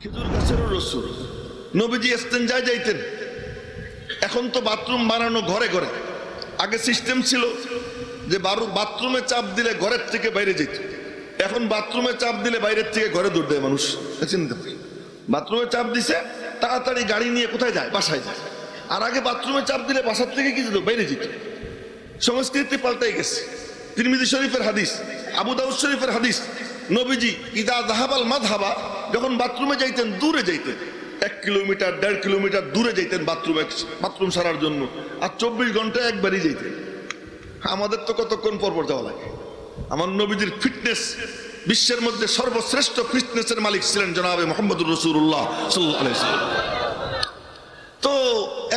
খেজুর গাছেরও রসুল। নবীজি এস্তেঞ্জায় যাইতেন। এখন তো বাথরুম বানানো ঘরে ঘরে। আগে সিস্টেম ছিল যে বারু- বাথরুমে চাপ দিলে ঘরের থেকে বাইরে যেত। এখন বাথরুমে চাপ দিলে বাইরের থেকে ঘরে দৌড় দেয় মানুষ। দেখছেন তো? বাথরুমে চাপ দিছে, তাড়াতাড়ি গাড়ি নিয়ে কোথায় যায়? বাসায় যায়। আর আগে বাথরুমে চাপ দিলে বাসার থেকে কি যেত? বাইরে যেত। সংস্কৃতি পাল্টাই গেছে। তিরমিজি শরীফের হাদিস, আবু দাউদ শরীফের হাদিস নবীজি, ইদা জাহাবাল মাযহাবা যখন বাথরুমে যাইতেন, দূরে যাইতেন। এক কিলোমিটার, দেড় কিলোমিটার দূরে যাইতেন বাথরুমে বাথরুম সারার জন্য। আর চব্বিশ ঘণ্টা একবারই যাইতেন। আমাদের তো কতক্ষণ পর পর যাওয়া লাগে? আমার নবীজির ফিটনেস বিশ্বের মধ্যে সর্বশ্রেষ্ঠ ফিটনেসের মালিক ছিলেন জনাবে মোহাম্মদুর রসুল্লাহ সাল্লাহ তো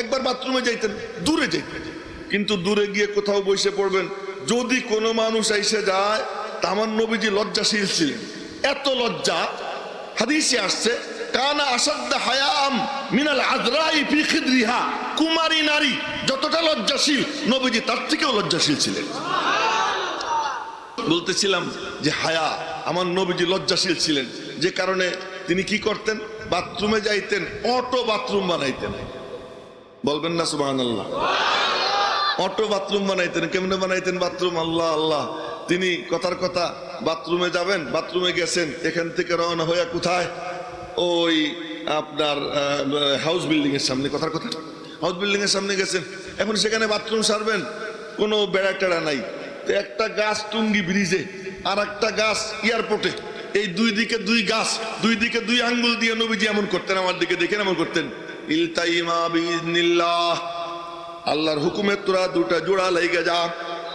একবার বাথরুমে যাইতেন, দূরে যাইতেন। কিন্তু দূরে গিয়ে কোথাও বসে পড়বেন। যদি কোনো মানুষ এসে যায় তা আমার নবীজি লজ্জাশীল ছিলেন। এত লজ্জা। হাদিসে আসছে, কানা আসাদ্দা হায়াম মিনাল খিদরিহা। কুমারী নারী যতটা লজ্জাশীল, নবীজি তার থেকেও লজ্জাশীল ছিলেন। বলতেছিলাম যে, হায়া, আমার নবীজি লজ্জাশীল ছিলেন। যে কারণে তিনি কি করতেন? বাথরুমে যাইতেন, অটো বাথরুম বানাইতেন। বলবেন না সুবাহ অটো বাথরুম বানাইতেন, কেমনে বানাইতেন বাথরুম? আল্লাহ আল্লাহ। তিনি কথার কথা, বাথরুমে যাবেন, বাথরুমে গেছেন, এখান থেকে রওনা হয়ে কোথায়? ওই আপনার হাউস বিল্ডিং এর সামনে, কথার কথা। হাউস বিল্ডিং এর সামনে গেছেন, এখন সেখানে বাথরুম সারবেন, কোনো বেড়া টেড়া নাই। তো একটা গাছ টুঙ্গি ব্রিজে আর একটা গাছ এয়ারপোর্টে এই দুই দিকে দুই গাছ, দুই দিকে দুই আঙ্গুল দিয়ে নবীজি এমন করতেন, আমার দিকে দেখেন এমন করতেন। ইলতাইমা বিইذنিল্লাহ আল্লাহর হুকুমে তোরা দুটা জোড়া লেগে যা।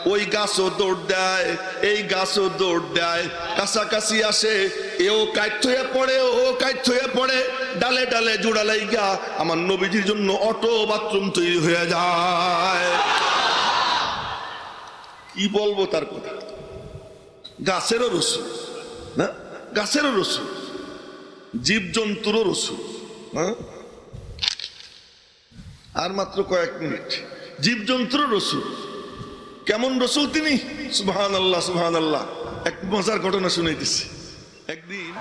ওই গাছও দৌড় দেয়, এই গাছও দৌড় দেয়। কাছাকাছি আসে, এও কাইট হয়ে পড়ে, ও কাইট হয়ে পড়ে। ডালে ডালে জোড়া লাইগা, আমার নবীজির জন্য অটো বাথরুম তৈরি হয়ে যায়। কি বলব তার কথা? গাছেরও রসুন, না? গাছেরও রসুন, জীবজন্তুরও রসুন হ্যাঁ আর মাত্র কয়েক মিনিট। জীবজন্তুর রসুল কেমন রসুল তিনি? সুহান আল্লাহ সুহান আল্লাহ এক মজার ঘটনা শুনে শুনাইতেছি। একদিন